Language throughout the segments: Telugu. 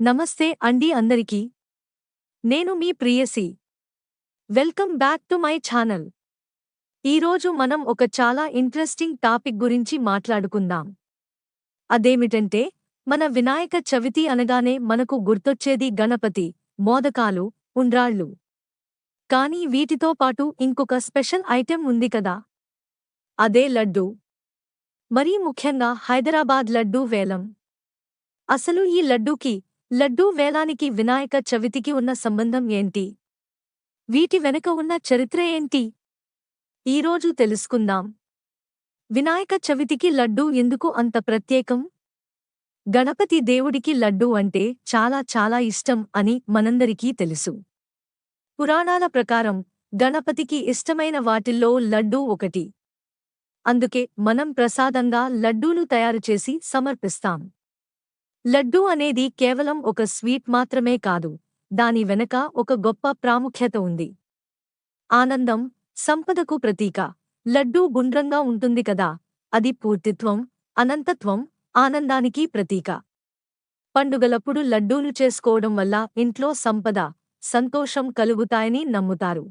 నమస్తే అండి అందరికీ. నేను మీ Priyasi welcome back to my channel. ఈరోజు మనం ఒక చాలా ఇంట్రెస్టింగ్ టాపిక్ గురించి మాట్లాడుకుందాం. అదేమిటంటే మన వినాయక చవితి అనగానే మనకు గుర్తొచ్చేది గణపతి మోదకాలు ఉండ్రాళ్ళు. కానీ వీటితో పాటు ఇంకొక స్పెషల్ ఐటెం ఉంది కదా. అదే లడ్డు. మరీ ముఖ్యంగా హైదరాబాద్ లడ్డూ వేలం. అసలు ఈ లడ్డూకి లడ్డూ వేలానికి వినాయక చవితికి ఉన్న సంబంధం ఏంటి? వీటి వెనుక ఉన్న చరిత్ర ఏంటి? ఈరోజు తెలుసుకుందాం. వినాయక చవితికి లడ్డూ ఎందుకు అంత ప్రత్యేకం? గణపతి దేవుడికి లడ్డూ అంటే చాలా చాలా ఇష్టం అని మనందరికీ తెలుసు. పురాణాల ప్రకారం గణపతికి ఇష్టమైన వాటిల్లో లడ్డూ ఒకటి. అందుకే మనం ప్రసాదంగా లడ్డూలు తయారుచేసి సమర్పిస్తాం. లడ్డూ అనేది కేవలం ఒక స్వీట్ మాత్రమే కాదు దాని వెనక ఒక గొప్ప ప్రాముఖ్యత ఉంది. ఆనందం సంపదకు ప్రతీక. లడ్డూ గుండ్రంగా ఉంటుంది కదా అది పూర్తిత్వం అనంతత్వం ఆనందానికి ప్రతీక. పండుగలప్పుడు లడ్డూలు చేసుకోవడం వల్ల ఇంట్లో సంపద సంతోషం కలుగుతాయని నమ్ముతారు.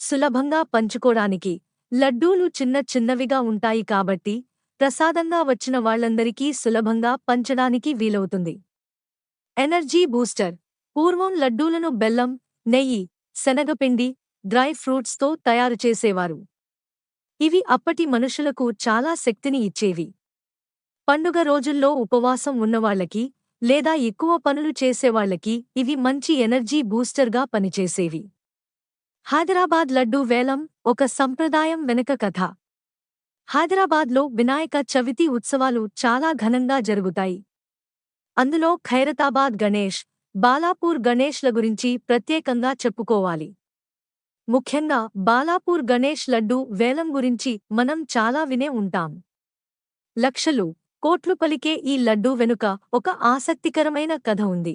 సులభంగా పంచుకోడానికి లడ్డూలు చిన్న చిన్నవిగా ఉంటాయి కాబట్టి ప్రసాదంగా వచ్చిన వాళ్ళందరికీ సులభంగా పంచడానికి వీలవుతుంది. Energy booster. పూర్వం లడ్డూలను బెల్లం నెయ్యి శనగపిండి డ్రై ఫ్రూట్స్తో తయారు చేసేవారు. ఇవి అప్పటి మనుషులకు చాలా శక్తిని ఇచ్చేవి. పండుగ రోజుల్లో ఉపవాసం ఉన్నవాళ్ళకి లేదా ఎక్కువ పనులు చేసేవాళ్ళకి ఇవి మంచి ఎనర్జీ బూస్టర్గా పనిచేసేవి. హైదరాబాద్ లడ్డూ వేలం ఒక సంప్రదాయం వెనక కథ. హైదరాబాద్లో వినాయక చవితి ఉత్సవాలు చాలా ఘనంగా జరుగుతాయి. అందులో ఖైరతాబాద్ గణేష్ బాలాపూర్ గణేష్ల గురించి ప్రత్యేకంగా చెప్పుకోవాలి. ముఖ్యంగా బాలాపూర్ గణేష్ లడ్డు వేలం గురించి మనం చాలా వినే ఉంటాం. లక్షలు కోట్లు పలికే ఈ లడ్డూ వెనుక ఒక ఆసక్తికరమైన కథ ఉంది.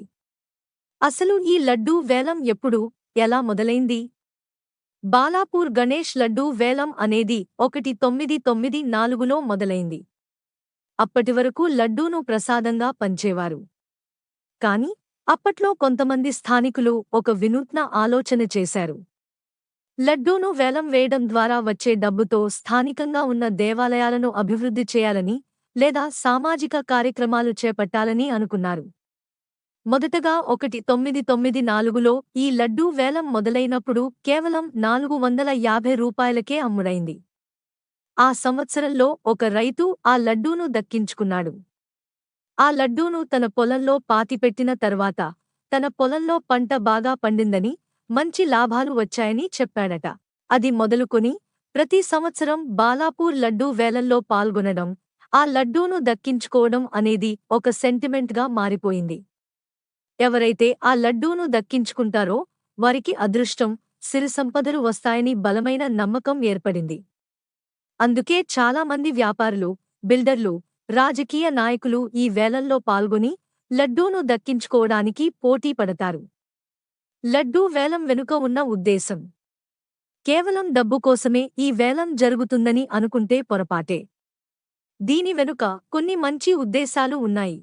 అసలు ఈ లడ్డూ వేలం ఎప్పుడు ఎలా మొదలైంది? బాలాపూర్ గణేష్ లడ్డూ వేలం అనేది ఒకటి తొమ్మిది తొమ్మిది నాలుగులో మొదలైంది. అప్పటివరకు లడ్డూను ప్రసాదంగా పంచేవారు. కాని అప్పట్లో కొంతమంది స్థానికులు ఒక వినూత్న ఆలోచన చేశారు. లడ్డూను వేలం వేయడం ద్వారా వచ్చే డబ్బుతో స్థానికంగా ఉన్న దేవాలయాలను అభివృద్ధి చేయాలని లేదా సామాజిక కార్యక్రమాలు చేపట్టాలని అనుకున్నారు. మొదటగా ఒకటి తొమ్మిది తొమ్మిది నాలుగులో ఈ లడ్డూ వేలం మొదలైనప్పుడు కేవలం నాలుగు వందల యాభై రూపాయలకే అమ్ముడైంది. ఆ సంవత్సరంలో ఒక రైతు ఆ లడ్డూను దక్కించుకున్నాడు. ఆ లడ్డూను తన పొలంలో పాతిపెట్టిన తర్వాత తన పొలంలో పంట బాగా పండిందని మంచి లాభాలు వచ్చాయని చెప్పాడట. అది మొదలుకొని ప్రతి సంవత్సరం బాలాపూర్ లడ్డూ వేలంలో పాల్గొనడం ఆ లడ్డూను దక్కించుకోవడం అనేది ఒక సెంటిమెంట్గా మారిపోయింది. ఎవరైతే ఆ లడ్డూను దక్కించుకుంటారో వారికి అదృష్టం సిరిసంపదలు వస్తాయని బలమైన నమ్మకం ఏర్పడింది. అందుకే చాలామంది వ్యాపారులు బిల్డర్లు రాజకీయ నాయకులు ఈ వేలంలో పాల్గొని లడ్డూను దక్కించుకోవడానికి పోటీ పడతారు. లడ్డూ వేలం వెనుక ఉన్న ఉద్దేశం. కేవలం డబ్బు కోసమే ఈ వేలం జరుగుతుందని అనుకుంటే పొరపాటే. దీని వెనుక కొన్ని మంచి ఉద్దేశాలు ఉన్నాయి.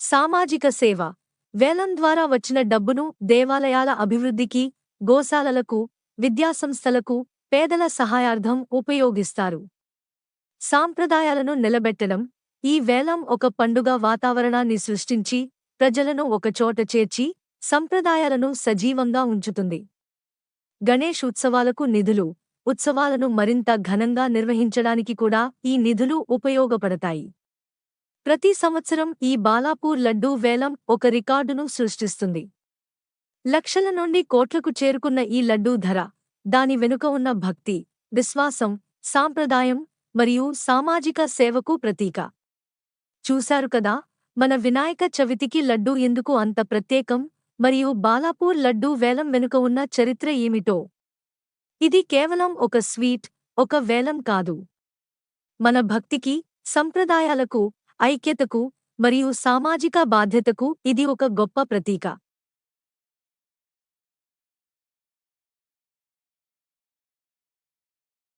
సామాజిక సేవ. వేలం ద్వారా వచ్చిన డబ్బును దేవాలయాల అభివృద్ధికి గోశాలలకు విద్యాసంస్థలకు పేదల సహాయార్థం ఉపయోగిస్తారు. సాంప్రదాయాలను నిలబెట్టడం ఈ వేలం ఒక పండుగ వాతావరణాన్ని సృష్టించి ప్రజలను ఒకచోట చేర్చి సంప్రదాయాలను సజీవంగా ఉంచుతుంది. గణేష్ ఉత్సవాలకు నిధులు ఉత్సవాలను మరింత ఘనంగా నిర్వహించడానికి కూడా ఈ నిధులు ఉపయోగపడతాయి. ప్రతి సంవత్సరం ఈ బాలాపూర్ లడ్డూ వేలం ఒక రికార్డును సృష్టిస్తుంది. లక్షల నుండి కోట్లకు చేరుకున్న ఈ లడ్డూ ధర దాని వెనుక ఉన్న భక్తి విశ్వాసం సాంప్రదాయం మరియు సామాజిక సేవకు ప్రతీక. చూశారు కదా మన వినాయక చవితికి లడ్డూ ఎందుకు అంత ప్రత్యేకం మరియు బాలాపూర్ లడ్డూ వేలం వెనుక ఉన్న చరిత్ర ఏమిటో? ఇది కేవలం ఒక స్వీట్ ఒక వేలం కాదు. మన భక్తికి సంప్రదాయాలకు ఐక్యతకు మరియు సామాజిక బాధ్యతకు ఇది ఒక గొప్ప ప్రతీక.